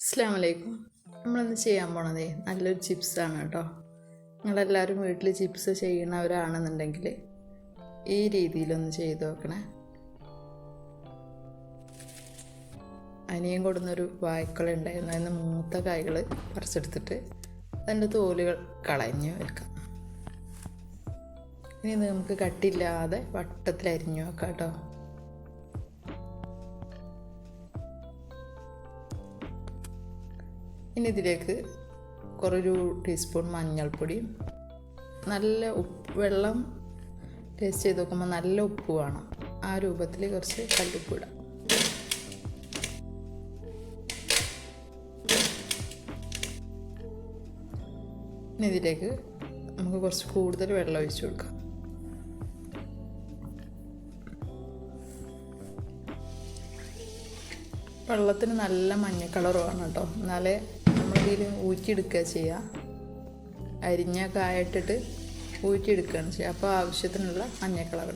അസ്സാം വലൈക്കും നമ്മളിന്ന് ചെയ്യാൻ പോണതേ നല്ലൊരു ചിപ്സാണ് കേട്ടോ. നിങ്ങളെല്ലാവരും വീട്ടിൽ ചിപ്സ് ചെയ്യണവരാണെന്നുണ്ടെങ്കിൽ ഈ രീതിയിലൊന്ന് ചെയ്ത് നോക്കണേ. അനിയൻ കൊടുന്നൊരു വായ്ക്കള ഉണ്ടായിരുന്നു. അതിന് മൂത്ത കായ്കൾ പറിച്ചെടുത്തിട്ട് അതിന്റെ തോലുകൾ കളഞ്ഞ് വെക്കാം. ഇനി നമുക്ക് കട്ടില്ലാതെ വട്ടത്തിൽ അരിഞ്ഞു വെക്കാം കേട്ടോ. ഇനി ഇതിലേക്ക് കുറൊരു ടീസ്പൂൺ മഞ്ഞൾപ്പൊടി നല്ല ഉപ്പ് വെള്ളം ടേസ്റ്റ് ചെയ്ത് നോക്കുമ്പോൾ നല്ല ഉപ്പ് വേണം. ആ രൂപത്തിൽ കുറച്ച് കല്ലുപ്പ് ഇടാം. ഇനി ഇതിലേക്ക് നമുക്ക് കുറച്ച് കൂടുതൽ വെള്ളം ഒഴിച്ചു കൊടുക്കാം. വെള്ളത്തിന് നല്ല മഞ്ഞ കളർ വേണം കേട്ടോ. എന്നാലേ നമ്മളിതിൽ ഊറ്റിയെടുക്കുക ചെയ്യുക. അരിഞ്ഞ കായിട്ടിട്ട് ഊറ്റിയെടുക്കുകയാണ് ചെയ്യുക. അപ്പോൾ ആവശ്യത്തിനുള്ള മഞ്ഞ കളർ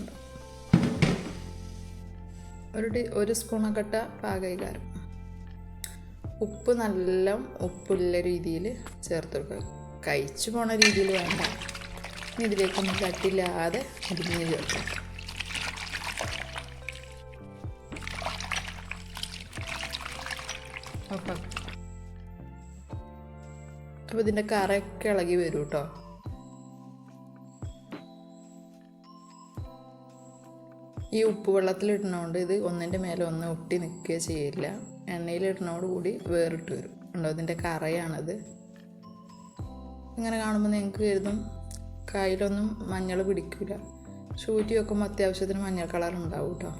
ഒരു ടീ ഒരു സ്പൂണൊക്കെ ഇട്ട പാകൈകാരം. ഉപ്പ് നല്ല ഉപ്പുള്ള രീതിയിൽ ചേർത്ത് കൊടുക്കുക. കഴിച്ചു പോണ രീതിയിൽ വേണ്ട. ഇതിലേക്കൊന്നും കട്ടില്ലാതെ അരിഞ്ഞ് ചേർക്കാം ഓക്കെ അപ്പോൾ ഇതിന്റെ കറയൊക്കെ ഇളകി വരും കേട്ടോ ഈ ഉപ്പ് വെള്ളത്തിലിടുന്നതുകൊണ്ട് ഇത് ഒന്നിന്റെ മേലെ ഒന്ന് ഒട്ടി നിൽക്കുകയോ ചെയ്യില്ല. എണ്ണയിലിടുന്നതോട് കൂടി വേറിട്ട് വരും. ഉണ്ടോ ഇതിന്റെ കറയാണത്. ഇങ്ങനെ കാണുമ്പോൾ നിങ്ങൾക്ക് കരുതും കയ്യിലൊന്നും മഞ്ഞൾ പിടിക്കില്ല ഷൂറ്റി വെക്കുമ്പോൾ അത്യാവശ്യത്തിന് മഞ്ഞൾ കളർ ഉണ്ടാവും കേട്ടോ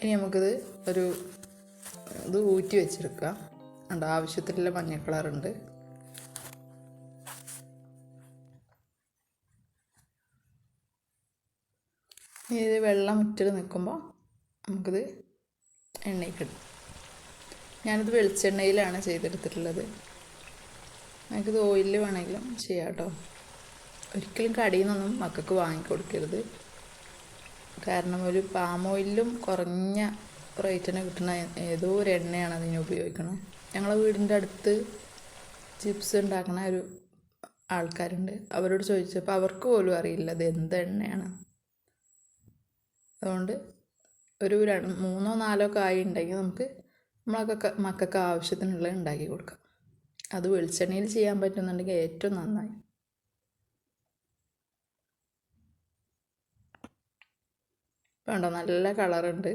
ഇനി നമുക്കിത് ഒരു ഇത് ഊറ്റി വെച്ചെടുക്കാം ഉണ്ട് ആവശ്യത്തിലുള്ള മഞ്ഞ കളറുണ്ട് ഇനി ഇത് വെള്ളം മുറ്റിൽ നിൽക്കുമ്പോൾ നമുക്കിത് എണ്ണയ്ക്കിടും ഞാനിത് വെളിച്ചെണ്ണയിലാണ് ചെയ്തെടുത്തിട്ടുള്ളത്. നമുക്കിത് ഓയിലിൽ വേണമെങ്കിലും ചെയ്യാം കേട്ടോ. ഒരിക്കലും കടയിൽ നിന്നൊന്നും മക്കൾക്ക് വാങ്ങിക്കൊടുക്കരുത്. കാരണം ഒരു പാം ഓയിലും കുറഞ്ഞ റേറ്റിന് കിട്ടുന്ന ഏതോ ഒരു എണ്ണയാണ് അതിന് ഉപയോഗിക്കുന്നത് ഞങ്ങളെ വീടിന്റെ അടുത്ത് ചിപ്സ് ഉണ്ടാക്കുന്ന ഒരു ആൾക്കാരുണ്ട്. അവരോട് ചോദിച്ചപ്പോൾ അവർക്ക് പോലും അറിയില്ല അത് എന്ത് എണ്ണയാണ്. അതുകൊണ്ട് ഒരു മൂന്നോ നാലോ കായ ഉണ്ടെങ്കിൽ നമുക്ക് നമ്മളൊക്കെ മക്കൾക്ക് ആവശ്യത്തിനുള്ളത് ഉണ്ടാക്കി കൊടുക്കാം. അത് വെളിച്ചെണ്ണയിൽ ചെയ്യാൻ പറ്റുന്നുണ്ടെങ്കിൽ ഏറ്റവും നന്നായി. വേണ്ടോ നല്ല കളറുണ്ട്.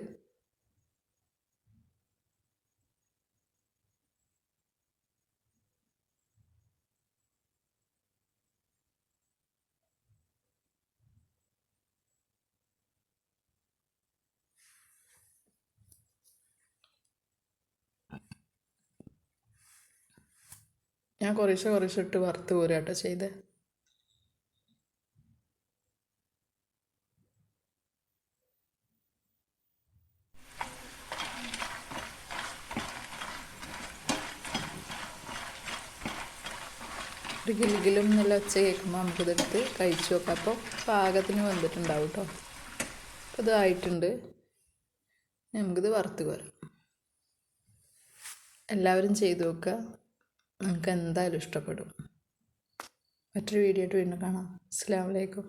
ഞാൻ കുറേശ്ശെ കുറേശ്ശെ ഇട്ട് വറുത്ത് പോരാട്ടോ ചെയ്തേ. ഒരു ഗിലുഗിലും എന്നുള്ള ഒച്ച കേൾക്കുമ്പോൾ നമുക്കിതെടുത്ത് കഴിച്ചു നോക്കാം. അപ്പോൾ പാകത്തിന് വന്നിട്ടുണ്ടാവും കേട്ടോ അപ്പോൾ ഇതായിട്ടുണ്ട് നമുക്കിത് വറുത്ത് കോരാം. എല്ലാവരും ചെയ്തു നോക്കുക. നമുക്ക് എന്തായാലും ഇഷ്ടപ്പെടും. മറ്റൊരു വീഡിയോ ആയിട്ട് വീണ്ടും കാണാം. അസ്സാം വലൈക്കും